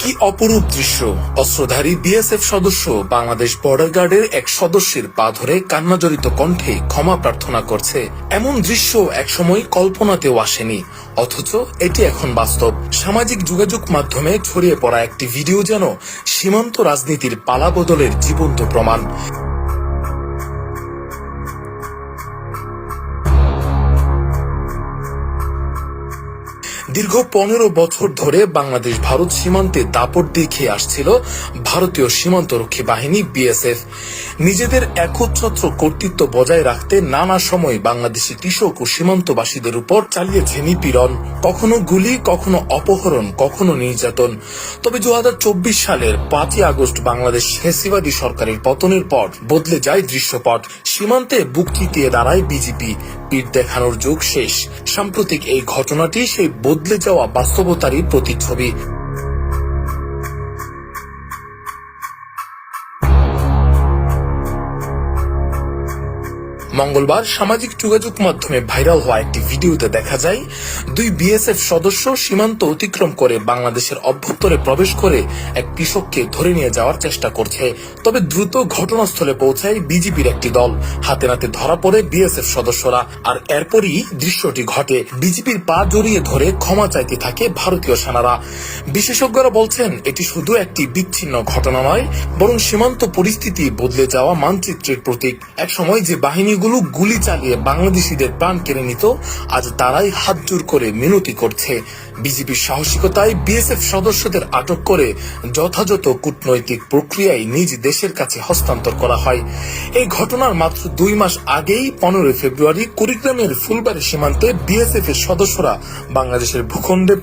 কি অপরূপ দৃশ্য? অস্ত্রধারী বিএসএফ সদস্য বাংলাদেশ বর্ডার গার্ডের এক সদস্যের পা ধরে কান্নাজড়িত কণ্ঠে ক্ষমা প্রার্থনা করছে। এমন দৃশ্য একসময় কল্পনাতেও আসেনি। অথচ এটি এখন বাস্তব। সামাজিক যোগাযোগ মাধ্যমে ছড়িয়ে পড়া একটি ভিডিও যেন সীমান্ত রাজনীতির পালাবদলের জীবন্ত প্রমাণ। দীর্ঘ পনেরো বছর ধরে বাংলাদেশ ভারত সীমান্তে দাপট দেখে আসছিল ভারতীয় সীমান্তরক্ষী বাহিনী বিএসএফ। নিজেদের একচ্ছত্র কর্তৃত্ব বজায় রাখতে নানা সময় বাংলাদেশি কৃষক ও সীমান্তবাসীদের উপর চালিয়েছে নিপীড়ন। কখনো গুলি, কখনো অপহরণ, কখনো নির্যাতন। তবে দুহাজার চব্বিশ সালের পাঁচই আগস্ট বাংলাদেশ হেসিবাদী সরকারের পতনের পর বদলে যায় দৃশ্যপট। সীমান্তে বুক চিতিয়ে দাঁড়ায় বিজেপি। পিঠ দেখানোর যোগ শেষ। সাম্প্রতিক এই ঘটনাটি সেই বদলে যাওয়া বাস্তবতারই প্রতিচ্ছবি। মঙ্গলবার সামাজিক যোগাযোগ মাধ্যমে ভাইরাল হওয়া একটি ভিডিওতে দেখা যায়, দুই বিএসএফ সদস্য সীমান্ত অতিক্রম করে বাংলাদেশের অভ্যন্তরে প্রবেশ করে এক কৃষককে ধরে নিয়ে যাওয়ার চেষ্টা করছে। তবে দ্রুত ঘটনাস্থলে পৌঁছায় বিজেপির একটি দল। হাতে নাতে ধরা পড়ে বিএসএফ সদস্যরা। আর এরপরই দৃশ্যটি ঘটে। বিজেপির পা জড়িয়ে ধরে ক্ষমা চাইতে থাকে ভারতীয় সেনারা। বিশেষজ্ঞরা বলছেন, এটি শুধু একটি বিচ্ছিন্ন ঘটনা নয়, বরং সীমান্ত পরিস্থিতি বদলে যাওয়া মানচিত্রের প্রতীক। একসময় যে বাহিনীগুলো গুলি চালিয়ে বাংলাদেশিদের প্রাণ কেড়ে নিত। আজ তারাই হাত জোর করে মিনতি করছে। বিজেপির সাহসিকতায় বিএসএফ সদস্যদের আটক করে যথাযথ কূটনৈতিক প্রক্রিয়ায় নিজ দেশের কাছে হস্তান্তর করা হয়। এই ঘটনার মাত্র দুই মাস আগেই পনেরোই ফেব্রুয়ারি কুড়িগ্রামের ফুলবাড়ি সীমান্তে বিএসএফ এর সদস্যরা বাংলাদেশের ভূখণ্ডে